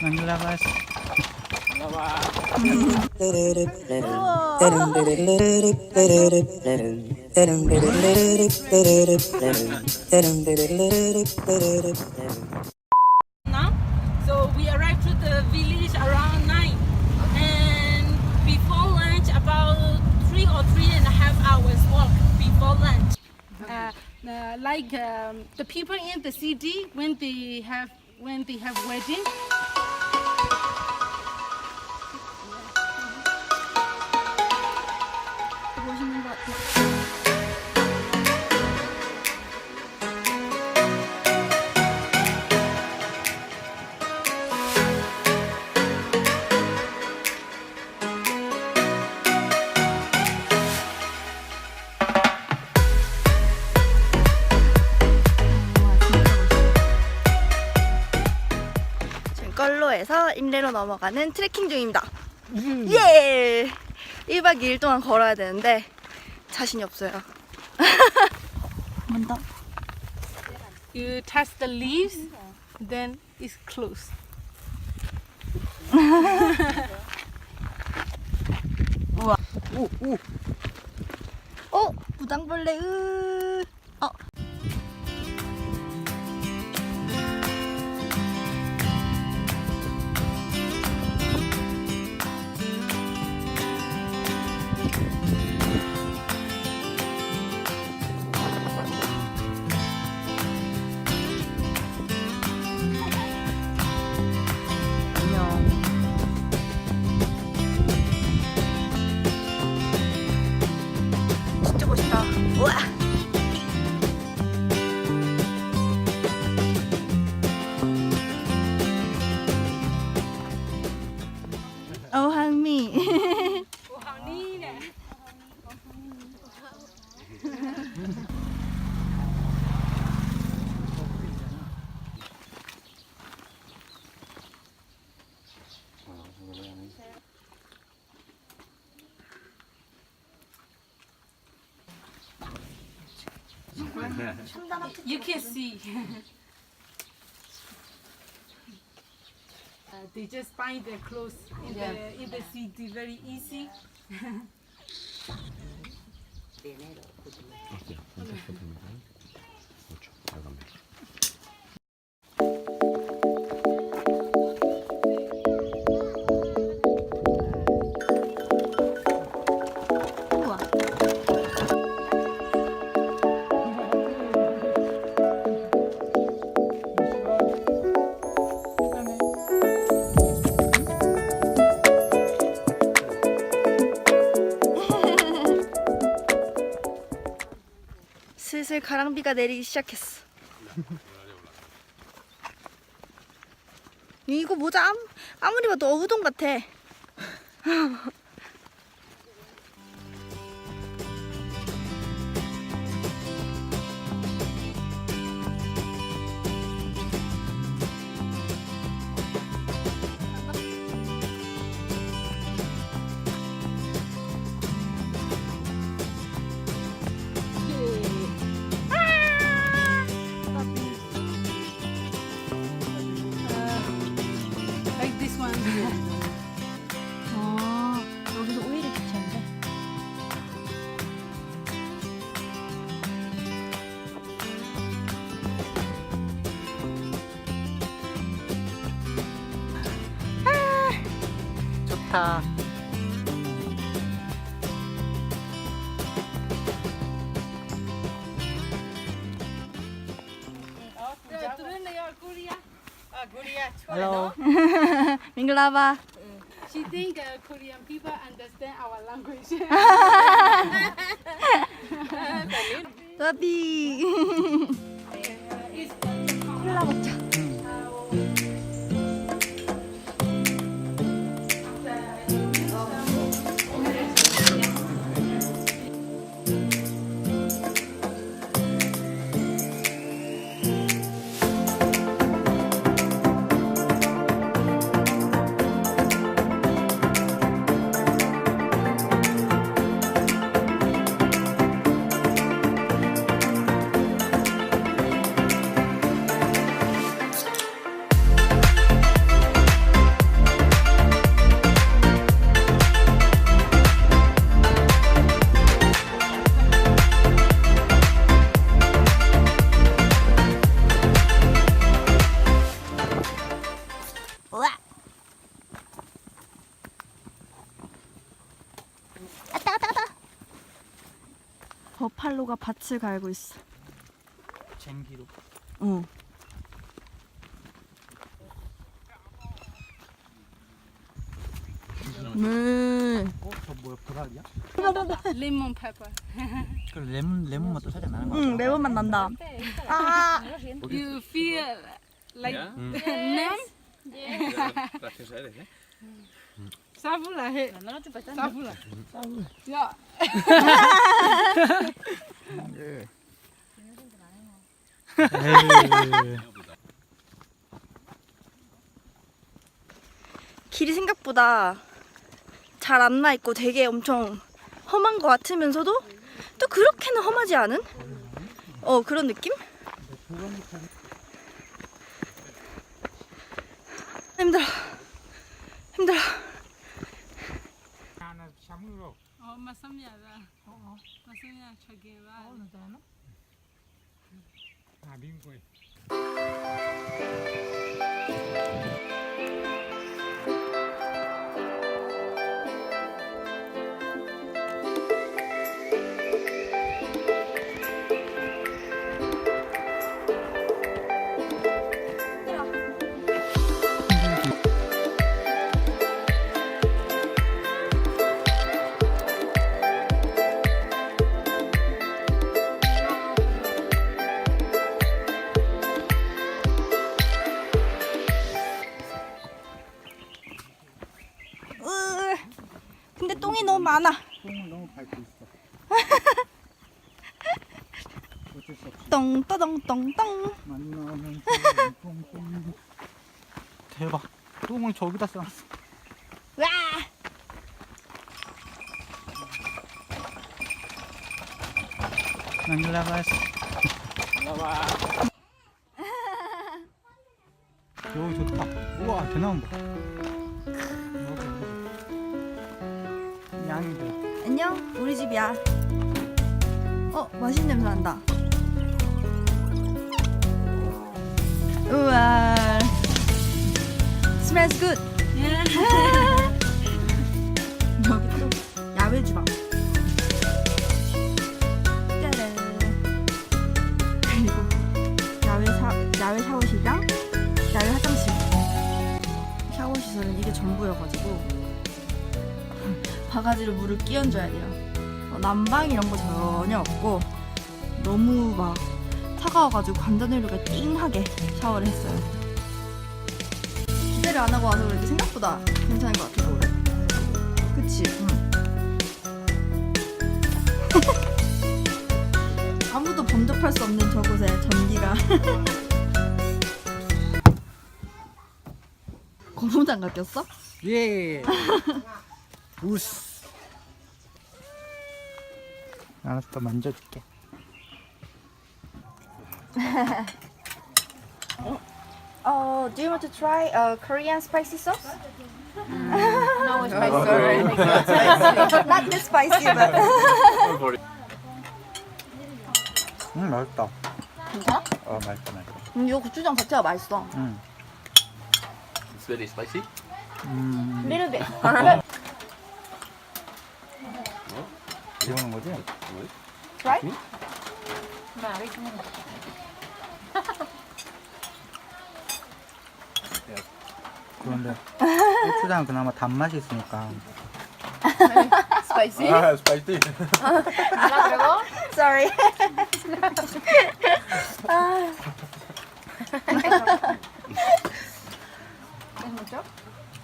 Manglabas. now. So we arrived to the village around nine, and before lunch, about three or three and a half hours walk before lunch. Uh, uh, like um, the people in the city when they have when they have wedding. 걸로에서 임레로 넘어가는 트레킹 중입니다. 예! 1박 2일 동안 걸어야 되는데 자신이 없어요. 뭔다? You touch the leaves, then it's closed. 오, 오. 어, 무당벌레. 으. 멋 You can see. Uh, they just find their clothes in the in the city very easy. 우 가랑비가 내리기 시작했어. 이거 모자 아무, 아무리 봐도 어부동 같아. 좋다. Hello. 밍글라바. She think uh, Korean people understand our language. 나비. 콜라 먹자. 버팔로가 밭을 갈고 있어. 쟁기로. 응. 물. 어, 저 뭐야, 보라리야? Lemon pepper. 그 레몬 레몬 맛도 살짝 나는 거 같아. 응, 매운 맛 난다. 아, You feel like Yeah? nem? Gracias a él, ¿eh? Sabula he. Sabula. Yeah. 길이 생각보다 잘 안 나 있고 되게 엄청 험한 것 같으면서도 또 그렇게는 험하지 않은? 어, 그런 느낌? 힘들어. 힘들어. 哦，没什么的，哦，没什么吃干吧。哦，那咋弄？那冰柜。 똥이 너무 많아. 똥을 너무 밟고 있어. 어쩔 수 없이 똥떠덩똥똥. 만나면 똥똥. 대박. 똥을 저기다 싸놨어. 와! 안글라바스. 여기 좋다. 우와, 대나무 봐. 안녕, 우리 집이야. 어, 맛있는 냄새 난다. 우와. smells good. 여기 또 야외 주방. 짜란. 그리고 야외 사 야외 샤워실이랑 야외 화장실. 샤워 시설은 이게 전부여가지고 바가지로 물을 끼얹어야 돼요. 어, 난방 이런 거 전혀 없고 너무 막 차가워가지고 관자놀이가 띵하게 샤워를 했어요. 기대를 안 하고 와서 그런지 생각보다 괜찮은 것 같아서 그래. 그치? 응. 아무도 범접할 수 없는 저곳에 전기가 고무장갑 꼈어? 예. 우스. 알았어, 만져줄게. Oh, do you want to try a Korean spicy sauce? No spicy. Not this spicy, but 응, 맛있다. 괜찮아? 어, 맛있다, 맛있다. 음, 이거 고추장 자체가 맛있어. 응. It's very spicy. 음, Little bit. 비오는 거지? 그런데 고추장 그나마 단맛이 있으니까. Spicy. Ah, spicy. Sorry.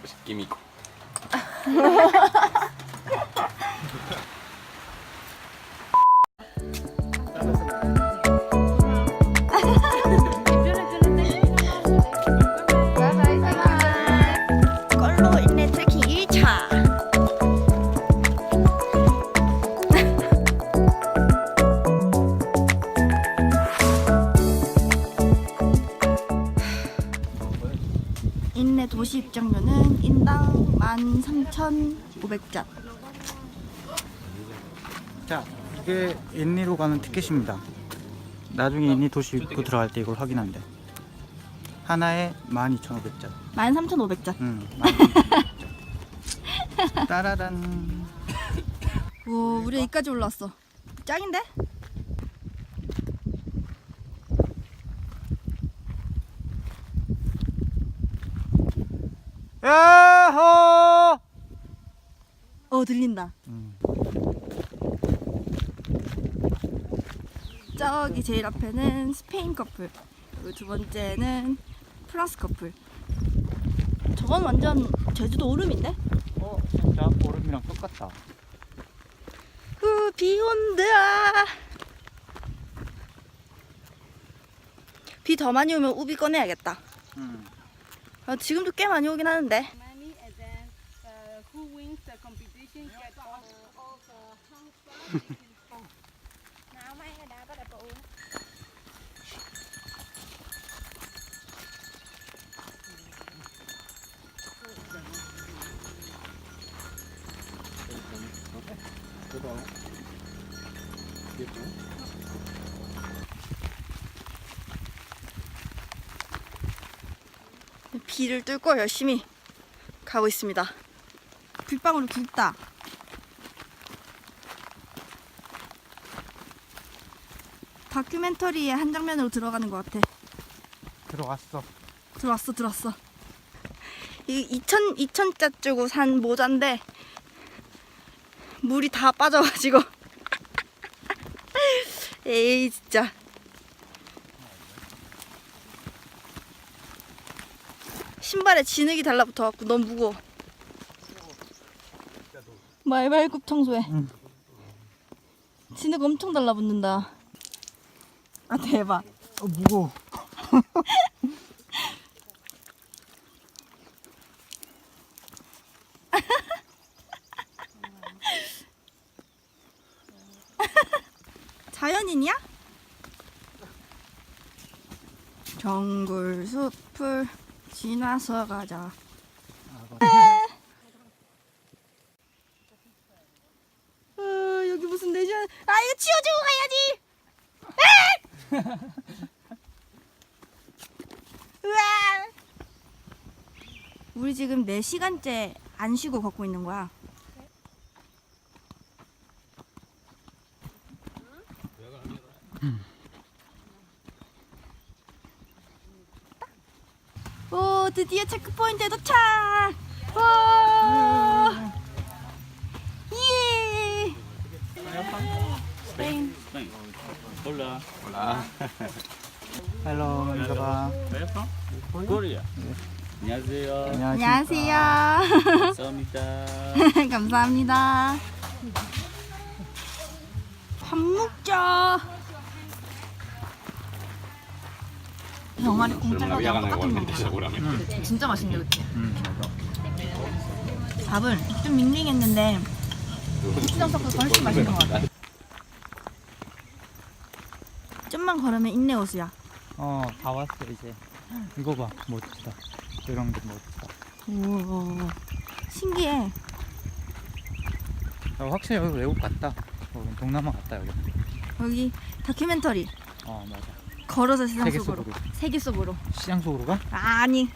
Es químico. 껄로 도시 입장료는 인당 13,500자. 자, 이게 인니로 가는 티켓입니다. 나중에 인니 도시 입구 들어갈 때 이걸 확인한대. 하나에 12,500자. 13,500자. 응. 따라란. 오, 우리 여기까지 올라왔어. 짱인데? 야호! 어 들린다. 음. 저기 제일 앞에는 스페인 커플. 그리고 두 번째는 프랑스 커플. 저건 완전 제주도 오름인데? 어, 진짜 얼음이랑 똑같다. 후, 비 온다. 비 더 많이 오면 우비 꺼내야겠다. 음. 아, 지금도 꽤 많이 오긴 하는데. 비를 뚫고 열심히 가고 있습니다. 빗방울이 굵다. 다큐멘터리의 한 장면으로 들어가는 것 같아. 들어왔어. 들어왔어, 들어왔어. 이 2천 2천짜 주고 산 모자인데 물이 다 빠져가지고. 에이 진짜. 신발에 진흙이 달라붙어갖고 너무 무거워. 말발굽 청소해. 응. 진흙 엄청 달라붙는다. 아 대박. 어, 무거워. 자연인이야? 정글 숲을 지나서 가자. 어, 여기 무슨 내전? 아 이거 치워주고 가야지. 아! 으아! 우리 지금 4 시간째 안 쉬고 걷고 있는 거야. 오 드디어 체크포인트에 도착! 와! 예! 스페인 Hola. 헬로, 인사봐. Where you from? Korea. 안녕하세요. 안녕하세요. 감사합니다. 감사합니다. 밥 먹자. 병아리 공짜 가게랑 똑같은 거 진짜 맛있네, 그치? 음. 밥은 좀 밍밍했는데 고추장 섞어서 훨씬 맛있는 것 같아. 좀만 걸으면 인내 호수야. 어, 다 왔어, 이제. 이거 봐, 멋지다. 이런 게 멋지다. 우와, 신기해. 어, 확실히 여기 외국 같다. 어, 동남아 같다, 여기. 여기 다큐멘터리 어, 맞아. 걸어서 세상 세계 속으로. 속으로. 세계 속으로. 시장 속으로 가? 아니.